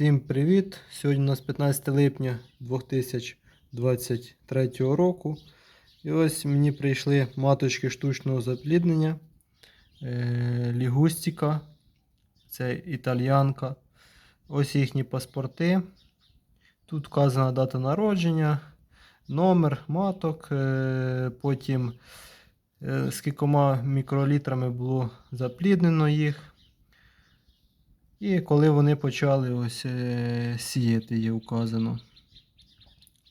Всім привіт! Сьогодні у нас 15 липня 2023 року. І ось мені прийшли маточки штучного запліднення. Е, Лігустіка. Це італьянка. Ось їхні паспорти. Тут вказана дата народження, номер маток, е, потім е, скількома мікролітрами було запліднено їх. І коли вони почали ось е, сіяти, є указано.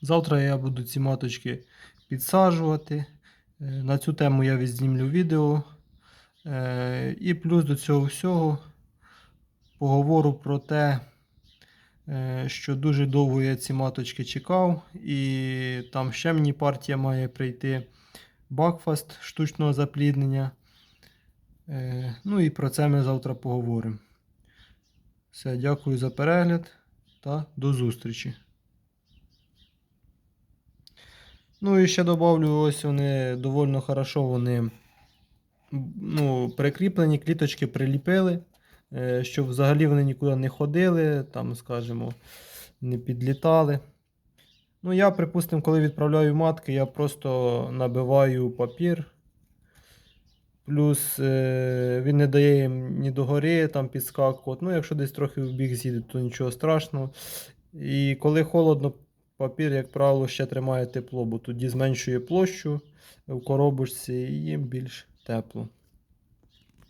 Завтра я буду ці маточки підсаджувати. Е, На цю тему я відзнімлю відео. Е, І плюс до цього всього поговорю про те, що дуже довго я ці маточки чекав, і там ще мені партія має прийти Бакфаст штучного запліднення. Ну і про це ми завтра поговоримо. Все, дякую за перегляд та до зустрічі. Ну і ще добавлю, ось вони доволі хорошо вони ну, прикріплені, кліточки приліпили, е, щоб взагалі вони нікуди не ходили, там, скажімо, не підлітали. Ну, я, припустимо, коли відправляю матки, я просто набиваю папір. Плюс е, він не дає їм ні догори там підскакувати. Ну, якщо десь трохи в бік з'їде, то нічого страшного. І коли холодно, папір, як правило, ще тримає тепло, бо тоді зменшує площу в коробочці і їм більш тепло.